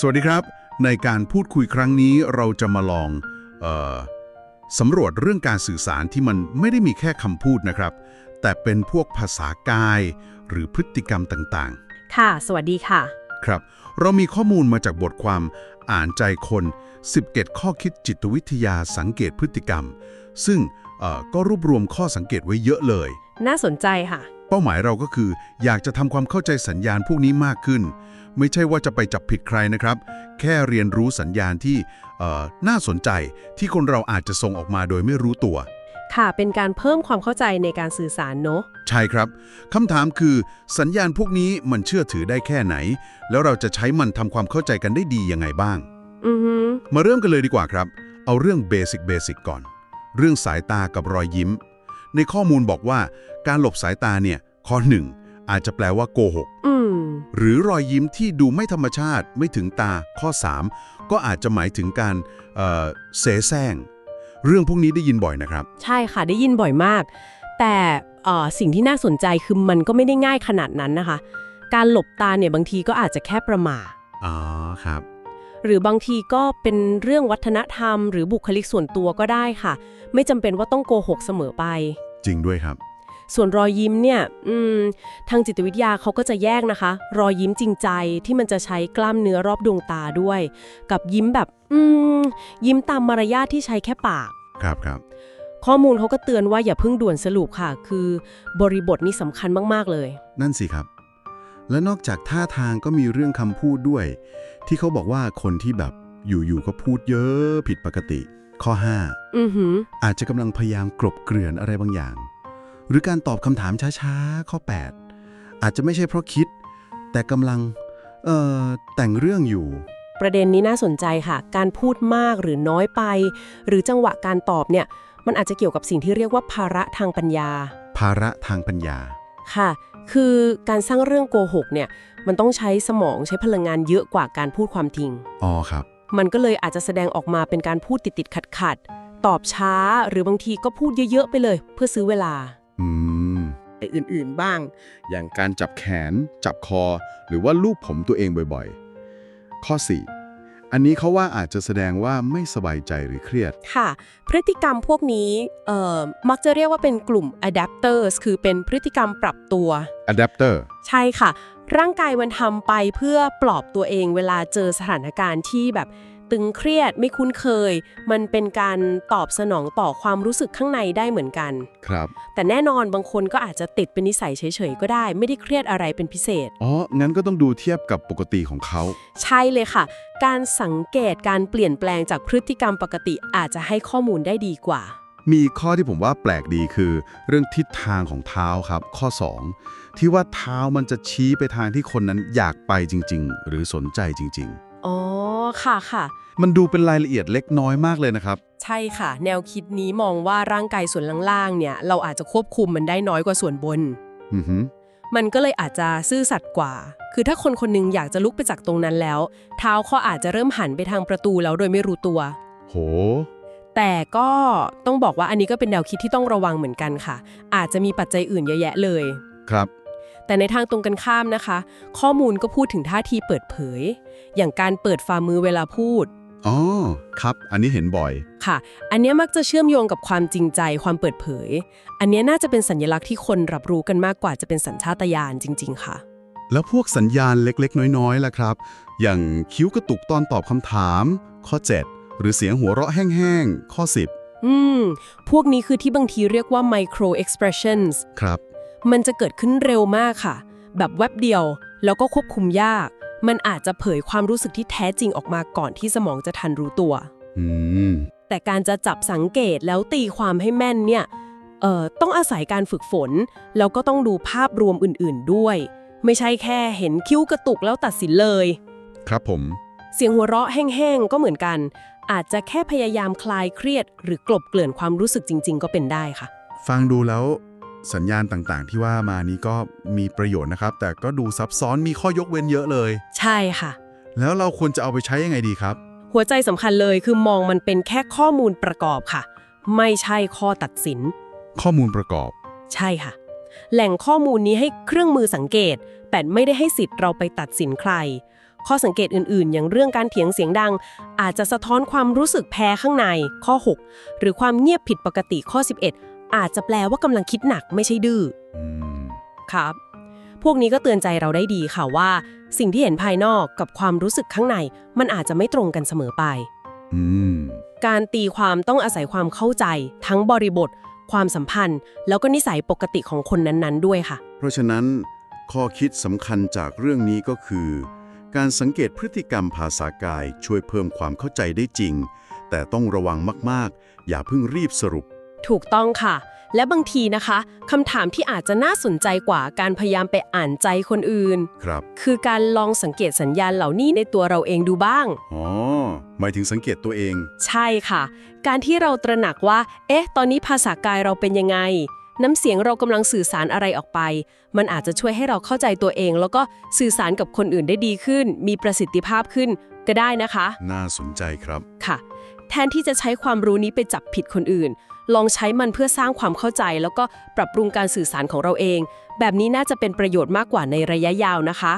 สวัสดีครับ ในการพูดคุยครั้งนี้เราจะมาลองเออสำรวจเรื่องการสื่อสารที่มันไม่ได้มีแค่คำพูดนะครับ แต่เป็นพวกภาษากาย หรือพฤติกรรมต่างค่ะ สวัสดีค่ะๆครับ เรามีข้อมูลมาจากบทความอ่านใจคน17ข้อคิดจิตวิทยาสังเกตพฤติกรรม ซึ่งเอ่อก็รวบรวมข้อสังเกตไว้เยอะเลย น่าสนใจค่ะ เป้าหมายเราก็คือ อยากจะทำความเข้าใจสัญญาณพวกนี้มากขึ้น ไม่ใช่ว่าจะไปจับผิดใครนะครับ แค่เรียนรู้สัญญาณที่เอ่อน่าสนใจที่คนเราอาจจะส่งออกมาโดยไม่รู้ตัว ค่ะเป็นการเพิ่มความเข้าใจในการสื่อสารเนอะใช่ครับคำถามคือ สัญญาณพวกนี้มันเชื่อถือได้แค่ไหน แล้วเราจะใช้มันทำความเข้าใจกันได้ดียังไงบ้าง อือฮึมาเริ่มกันเลยดีกว่าครับ เอาเรื่องเบสิกเบสิกก่อน เรื่องสายตากับรอยยิ้ม ในข้อมูลบอกว่าการหลบสายตาเนี่ย ข้อหนึ่งอาจจะแปลว่าโกหกอืมหรือรอยยิ้มที่ดูไม่ธรรมชาติไม่ถึงตาข้อ 3 ก็อาจจะหมายถึงการเอ่อเสแสร้งเรื่องพวกนี้ได้ยินบ่อยนะครับ ใช่ค่ะได้ยินบ่อยมาก แต่เอ่อสิ่งที่น่าสนใจคือมันก็ไม่ได้ง่ายขนาดนั้นนะคะ การหลบตาเนี่ยบางทีก็อาจจะแค่ประมาทอ๋อครับ หรือบางทีก็เป็นเรื่องวัฒนธรรม หรือบุคลิกส่วนตัวก็ได้ค่ะ ไม่จำเป็นว่าต้องโกหกเสมอไป จริงด้วยครับ ส่วนรอยยิ้มเนี่ยอืมทางจิตวิทยาเขาก็จะแยกนะคะ รอยยิ้มจริงใจที่มันจะใช้กล้ามเนื้อรอบดวงตาด้วย กับยิ้มแบบอืมยิ้มตามมารยาทที่ใช้แค่ปาก ครับครับข้อมูลเขาก็เตือนว่าอย่าเพิ่งด่วนสรุปค่ะ คือบริบทนี้สำคัญมาก ๆ เลย นั่นสิครับ และนอกจากท่าทางก็มีเรื่องคำพูดด้วย ที่เขาบอกว่าคนที่แบบอยู่ๆก็พูดเยอะผิดปกติ ข้ออือหือ5อาจจะกำลังพยายามกลบเกลื่อนอะไรบางอย่าง หรือการตอบคำถามช้าๆ ข้อ 8 อาจจะไม่ใช่เพราะคิด แต่กำลัง เอ่อ แต่งเรื่องอยู่ ประเด็นนี้น่าสนใจค่ะ การพูดมากหรือน้อยไป หรือจังหวะการตอบเนี่ย มันอาจจะเกี่ยวกับสิ่งที่เรียกว่าภาระทางปัญญา ภาระทางปัญญา ค่ะ คือการสร้างเรื่องโกหกเนี่ยมันต้องใช้สมองใช้พลังงานเยอะกว่าการพูดความจริง อ๋อครับ มันก็เลยอาจจะแสดงออกมาเป็นการพูดติดติดขัดขัดๆตอบช้าหรือบางทีก็พูดเยอะๆไปเลย เพื่อซื้อเวลา อืม อื่นๆบ้าง อย่างการจับแขน จับคอ หรือว่าลูบผมตัวเองบ่อยๆ ข้อ 4 อันนี้เขาว่าอาจจะแสดงว่าไม่สบายใจหรือเครียด ค่ะ พฤติกรรมพวกนี้เอ่อมักจะเรียกว่าเป็นกลุ่ม adapters คือเป็นพฤติกรรมปรับตัว adapter ใช่ค่ะ ร่างกายมันทำไปเพื่อปลอบตัวเองเวลาเจอสถานการณ์ที่แบบ ตึงเครียดไม่คุ้นเคย มันเป็นการตอบสนองต่อความรู้สึกข้างในได้เหมือนกัน ครับ แต่แน่นอนบางคนก็อาจจะติดเป็นนิสัยเฉยๆก็ได้ ไม่ได้เครียดอะไรเป็นพิเศษ อ๋อ งั้นก็ต้องดูเทียบกับปกติของเขา ใช่เลยค่ะ การสังเกตการเปลี่ยนแปลงจากพฤติกรรมปกติอาจจะให้ข้อมูลได้ดีกว่า มีอีกข้อที่ผมว่าแปลกดีคือ เรื่องทิศทางของเท้าครับ ข้อ 2 ที่ว่าเท้ามันจะชี้ไปทางที่คนนั้นอยากไปจริง ๆ หรือสนใจจริง อ๋อ ค่ะค่ะๆมันดูเป็นรายละเอียดเล็กน้อยมากเลยนะครับ ใช่ค่ะ แนวคิดนี้มองว่าร่างกายส่วนล่างๆ เนี่ย เราอาจจะควบคุมมันได้น้อยกว่าส่วนบน อือหือมันก็เลยอาจจะซื่อสัตย์กว่า คือถ้าคนคนหนึงอยากจะลุกไปจากตรงนั้นแล้ว เท้าเขาอาจจะเริ่มหันไปทางประตูแล้วโดยไม่รู้ตัว โห แต่ก็ต้องบอกว่าอันนี้ก็เป็นแนวคิดที่ต้องระวังเหมือนกันค่ะ อาจจะมีปัจจัยอื่นเยอะแยะเลย ครับ แต่ในทางตรงกันข้ามนะคะ ข้อมูลก็พูดถึงท่าทีเปิดเผย อย่างการเปิดฝ่ามือเวลาพูด อ๋อ ครับ อันนี้เห็นบ่อย ค่ะ อันเนี้ยมักจะเชื่อมโยงกับความจริงใจความเปิดเผย อันเนี้ยน่าจะเป็นสัญลักษณ์ที่คนรับรู้กันมากกว่าจะเป็นสัญชาตญาณจริง ๆ ค่ะ แล้วพวกสัญญาณเล็กๆ น้อยๆล่ะครับ อย่างคิ้วกระตุกตอนตอบคำถาม ข้อ 7 หรือเสียงหัวเราะแห้งๆ ข้ออืม พวกนี้คือที่บางทีเรียกว่า micro expressions 10ครับ มันจะเกิดขึ้นเร็วมากค่ะ แบบแวบเดียว แล้วก็ควบคุมยาก มันอาจจะเผยความรู้สึกที่แท้จริงออกมาก่อนที่สมองจะทันรู้ตัว อืม แต่การจะจับสังเกตแล้วตีความให้แม่นเนี่ย เอ่อ ต้องอาศัยการฝึกฝน แล้วก็ต้องดูภาพรวมอื่นๆด้วย ไม่ใช่แค่เห็นคิ้วกระตุกแล้วตัดสินเลย ครับผม เสียงหัวเราะแห้งๆ ก็เหมือนกัน อาจจะแค่พยายามคลายเครียด หรือกลบเกลื่อนความรู้สึกจริง ๆ ก็เป็นได้ค่ะ ฟังดูแล้ว สัญญาณต่างๆ ที่ว่ามานี้ก็มีประโยชน์นะครับ แต่ก็ดูซับซ้อนมีข้อยกเว้นเยอะเลย ใช่ค่ะ แล้วเราควรจะเอาไปใช้ยังไงดีครับ หัวใจสำคัญเลยคือมองมันเป็นแค่ข้อมูลประกอบค่ะ ไม่ใช่ข้อตัดสิน ข้อมูลประกอบ ใช่ค่ะ แหล่งข้อมูลนี้ให้เครื่องมือสังเกต แต่ไม่ได้ให้สิทธิ์เราไปตัดสินใคร ข้อสังเกตอื่นๆ อย่างเรื่องการเถียงเสียงดัง อาจจะสะท้อนความรู้สึกแพ้ข้างในข้อ 6 หรือความเงียบผิดปกติข้อ 11 อาจจะแปลว่ากำลังคิดหนักไม่ใช่ดื้ออืมครับ พวกนี้ก็เตือนใจเราได้ดีค่ะว่า สิ่งที่เห็นภายนอกกับความรู้สึกข้างใน มันอาจจะไม่ตรงกันเสมอไปอืมการตีความต้องอาศัยความเข้าใจ ทั้งบริบท ความสัมพันธ์ แล้วก็นิสัยปกติของคนนั้นๆ ด้วยค่ะ เพราะฉะนั้น ข้อคิดสำคัญจากเรื่องนี้ก็คือ การสังเกตพฤติกรรมภาษากายช่วยเพิ่มความเข้าใจได้จริง แต่ต้องระวังมากๆ อย่าเพิ่งรีบสรุป ถูกต้องค่ะ และบางทีนะคะคำถามที่อาจจะน่าสนใจกว่าการพยายามไปอ่านใจคนอื่น ครับ คือการลองสังเกตสัญญาณเหล่านี้ในตัวเราเองดูบ้าง อ๋อ หมายถึงสังเกตตัวเอง ใช่ค่ะ การที่เราตระหนักว่า เอ๊ะ ตอนนี้ภาษากายเราเป็นยังไง น้ำเสียงเรากำลังสื่อสารอะไรออกไป มันอาจจะช่วยให้เราเข้าใจตัวเอง แล้วก็สื่อสารกับคนอื่นได้ดีขึ้น มีประสิทธิภาพขึ้นก็ได้นะคะ น่าสนใจครับ ค่ะ แทนที่จะใช้ความรู้นี้ไปจับผิดคนอื่น ลองใช้มันเพื่อสร้างความเข้าใจ แล้วก็ปรับปรุงการสื่อสารของเราเอง แบบนี้น่าจะเป็นประโยชน์มากกว่าในระยะยาวนะคะ